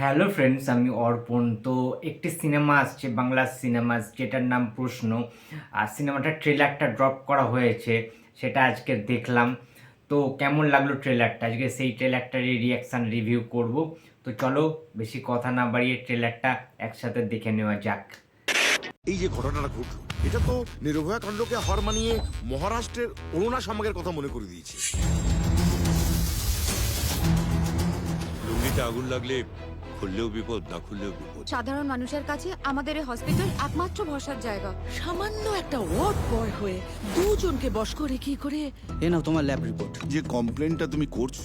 Hello friends আমি অর্পণ। তো একটি সিনেমা আসছে বাংলা সিনেমা যেটার নাম প্রশ্ন। আর সিনেমাটার ট্রেলারটা ড্রপ করা হয়েছে সেটা আজকে দেখলাম। তো কেমন লাগল ট্রেলারটা আজকে সেই ট্রেলারটারই রিয়াকশান রিভিউ করব। তো চলো বেশি কথা না বাড়িয়ে ট্রেলারটা একসাথে দেখে নেওয়া যাক। এই যে ঘটনাটা ঘটলো এটা তো নির্ভয়া কাণ্ডকে হার মানিয়ে মহারাষ্ট্রের অরুণা সামাগের কথা মনে করে দিয়েছে। লুঙ্গিতে আগুন লাগলে খুললেও বিপদ না খুললেও বিপদ। সাধারণ মানুষের কাছে আমাদের এই হসপিটাল একমাত্র ভরসার জায়গা। সামান্য একটা ওয়ার্ড বয় হয়ে দুজনকে বশ করে কি করে? এ নাও তোমার ল্যাব রিপোর্ট। যে কমপ্লেনটা তুমি করছ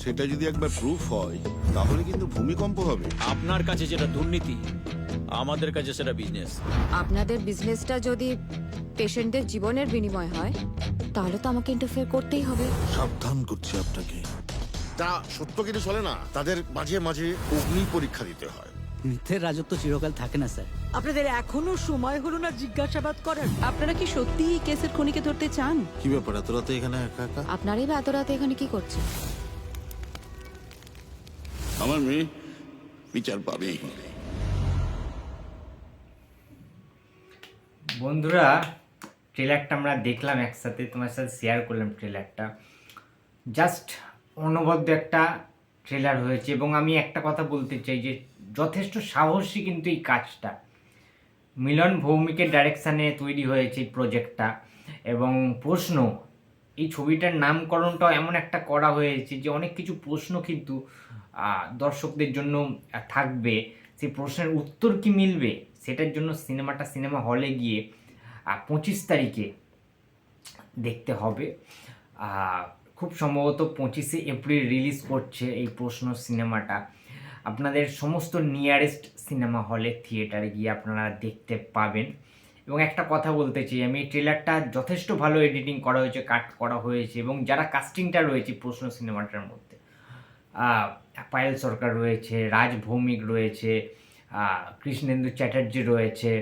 সেটা যদি একবার প্রুফ হয় তাহলে কিন্তু ভূমিকম্প হবে। আপনার কাছে যেটা দুর্নীতি আমাদের কাছে সেটা বিজনেস আপনাদের বিজনেসটা যদি পেশেন্টদের জীবনের বিনিময় হয় তাহলে তো আমাকে ইন্টারফেয়ার করতেই হবে। সাবধান করছি আপনাকে। যারা সত্য কেটে চলে না। তাদের মাঝে মাঝে অগ্নি পরীক্ষা দিতে হয়। মিথ্যের রাজত্ব চিরকাল থাকে না স্যার। আপনাদের এখনও সময় হলো না জিজ্ঞাসাবাদ করার? আপনারা কি সত্যি এই কেসের খনিকে ধরতে চান? কি ব্যাপার এত রাতে এখানে একা একা? আপনারই বা এত রাতে এখানে কি করছে? আমার মেয়ে বিচার পাবেই। বন্ধুরা ট্রেলারটা আমরা দেখলাম একসাথে। তোমার সাথে শেয়ার করলাম ট্রেলারটা জাস্ট অনবদ্য একটা ট্রেলার হয়েছে এবং আমি একটা কথা বলতে চাই যে যথেষ্ট সাহসী কিন্তু এই কাজটা। মিলন ভৌমিকের ডাইরেকশানে তৈরি হয়েছে এই প্রজেক্টটা এবং প্রশ্ন, এই ছবিটার নামকরণটাও এমন একটা করা হয়েছে যে অনেক কিছু প্রশ্ন কিন্তু দর্শকদের জন্য থাকবে। সেই প্রশ্নের উত্তর কি মিলবে? সেটার জন্য সিনেমাটা সিনেমা হলে গিয়ে পঁচিশ তারিখে দেখতে হবে। খুব সম্ভবত পঁচিশে এপ্রিল রিলিজ করছে এই প্রশ্ন সিনেমাটা। আপনাদের সমস্ত নিয়ারেস্ট সিনেমা হলে থিয়েটারে গিয়ে আপনারা দেখতে পাবেন। এবং একটা কথা বলতে চাই, আমি এই ট্রেলারটা যথেষ্ট ভালো এডিটিং করা হয়েছে কাট করা হয়েছে এবং যারা কাস্টিংটা রয়েছে প্রশ্ন সিনেমাটার মধ্যে পায়েল সরকার রয়েছে, রাজ ভৌমিক রয়েছে কৃষ্ণেন্দু চ্যাটার্জি রয়েছে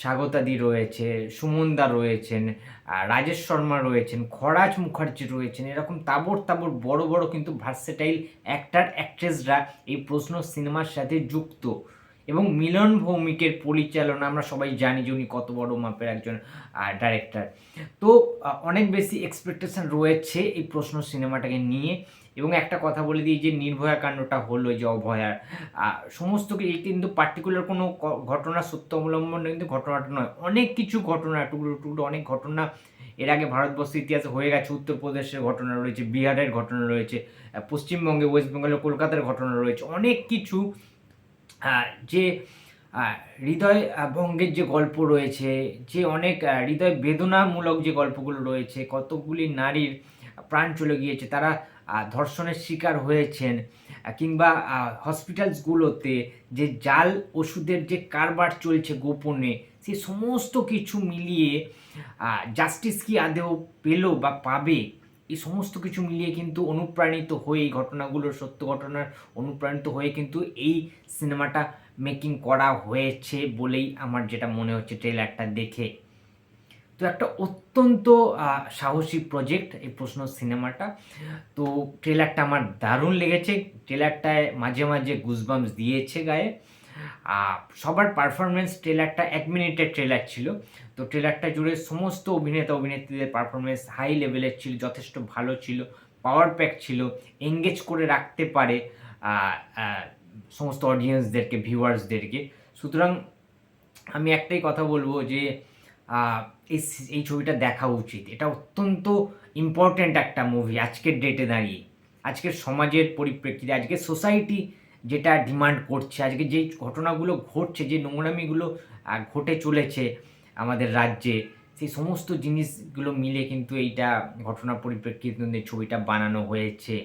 স্বাগতাদি রয়েছে সুমনদা রয়েছেন রাজেশ শর্মা রয়েছেন, খরাজ মুখার্জি রয়েছেন, এরকম তাবর তাবর বড় বড় কিন্তু ভার্সেটাইল অ্যাক্টার অ্যাক্ট্রেসরা এই প্রশ্ন সিনেমার সাথে যুক্ত। এবং মিলন ভৌমিকের পরিচালনা আমরা সবাই জানি যে উনি কত বড় মাপের একজন ডাইরেক্টর তো অনেক বেশি এক্সপেকটেশন রয়েছে এই প্রশ্ন সিনেমাটাকে নিয়ে। এবং একটা কথা বলে দিই যে নির্ভয়া কাণ্ডটা হলো যে অভয়ার। সমস্ত কিন্তু পার্টিকুলার কোনো ঘটনা সত্য অবলম্বন কিন্তু ঘটনাটা নয়। অনেক কিছু ঘটনা, টুকরো টুকরো অনেক ঘটনা এর আগে ভারতবর্ষের ইতিহাসে হয়ে গেছে, উত্তরপ্রদেশের ঘটনা রয়েছে, বিহারের ঘটনা রয়েছে পশ্চিমবঙ্গে, ওয়েস্ট বেঙ্গলে, কলকাতার ঘটনা রয়েছে, অনেক কিছু যে হৃদয় ভঙ্গের যে গল্প রয়েছে, যে অনেক হৃদয় বেদনামূলক যে গল্পগুলো রয়েছে কতগুলি নারীর প্রাণ চলে গিয়েছে, তারা ধর্ষণের শিকার হয়েছেন, কিংবা হসপিটালসগুলোতে যে জাল ওষুধের যে কারবার চলছে গোপনে, সে সমস্ত কিছু মিলিয়ে জাস্টিস কি আদেও পেল বা পাবে? এই সমস্ত কিছু মিলিয়ে কিন্তু অনুপ্রাণিত হয়ে, এই ঘটনাগুলোর সত্য ঘটনার অনুপ্রাণিত হয়ে কিন্তু এই সিনেমাটা মেকিং করা হয়েছে বলেই আমার যেটা মনে হচ্ছে ট্রেলারটা দেখে। তো একটা অত্যন্ত সাহসী প্রজেক্ট এই প্রশ্ন সিনেমাটা। তো ট্রেলারটা আমার দারুণ লেগেছে। ট্রেলারটায় মাঝে মাঝে গুজবামস দিয়েছে গায়ে। সবার পারফরমেন্স ট্রেলারটা এক মিনিটের ট্রেলার ছিল। তো ট্রেলারটা জুড়ে সমস্ত অভিনেতা, অভিনেত্রীদের পারফরমেন্স হাই লেভেলের ছিল, যথেষ্ট ভালো ছিল পাওয়ার প্যাক ছিল এঙ্গেজ করে রাখতে পারে সমস্ত অডিয়েন্সদেরকে ভিউয়ার্সদেরকে সুতরাং আমি একটাই কথা বলব যে এই এই ছবিটা দেখা উচিত। এটা অত্যন্ত ইম্পর্ট্যান্ট একটা মুভি আজকের ডেটে দাঁড়িয়ে। আজকের সমাজের পরিপ্রেক্ষিতে, আজকের সোসাইটি যেটা ডিমান্ড করছে। আজকে যেই ঘটনাগুলো ঘটছে, যে নোংরামিগুলো ঘটে চলেছে আমাদের রাজ্যে, সেই সমস্ত জিনিসগুলো মিলে কিন্তু এইটা ঘটনার পরিপ্রেক্ষিতে ছবিটা বানানো হয়েছে।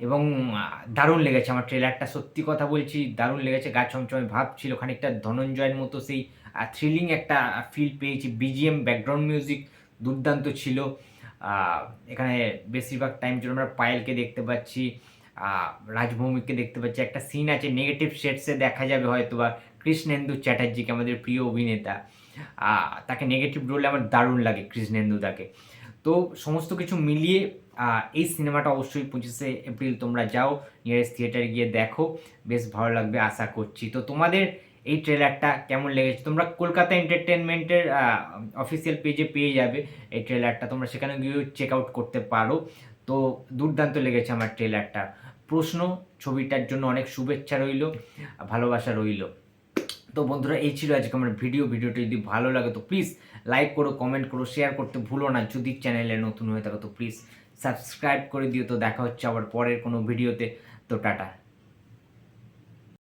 এবং দারুণ লেগেছে। আমার ট্রেলারটা সত্যি কথা বলছি, দারুণ লেগেছে। গা ছমছমে ভাব ছিল, খানিকটা ধনঞ্জয়ের মতো সেই থ্রিলিং একটা ফিল পেয়েছি। বিজিএম ব্যাকগ্রাউন্ড মিউজিক দুর্দান্ত ছিল। এখানে বেশিরভাগ টাইম জন্য আমরা পায়েলকে দেখতে পাচ্ছি। রাজভৌমিককে দেখতে পাচ্ছি। একটা সিন আছে নেগেটিভ শেডসে দেখা যাবে হয়তো বা কৃষ্ণেন্দু চ্যাটার্জিকে আমাদের প্রিয় অভিনেতা। তাকে নেগেটিভ রোলে আমার দারুণ লাগে কৃষ্ণেন্দু তাকে তো সমস্ত কিছু মিলিয়ে এই সিনেমাটা অবশ্যই পঁচিশে এপ্রিল তোমরা যাও নিয়ারেস্ট থিয়েটারে গিয়ে দেখো। বেশ ভালো লাগবে, আশা করছি। তো তোমাদের এই ট্রেলারটা কেমন লেগেছে? তোমরা কলকাতা এন্টারটেনমেন্টের অফিসিয়াল পেজে পেয়ে যাবে এই ট্রেলারটা তোমরা সেখানে গিয়ে চেক আউট করতে পারো। তো দুর্দান্ত লেগেছে আমার ট্রেলারটা প্রশ্ন, ছবিটার জন্য অনেক শুভেচ্ছা রইল, ভালোবাসা রইল। তো বন্ধুরা, এই ছিল আজকে আমার ভিডিও ভিডিওটি যদি ভালো লাগে তো প্লিজ লাইক করো কমেন্ট করো শেয়ার করতে ভুলো না। যদি চ্যানেলে নতুন হয়ে থাকো তো প্লিজ সাবস্ক্রাইব করে দিও। তো দেখা হচ্ছে আবার পরের কোনো ভিডিওতে তো টাটা।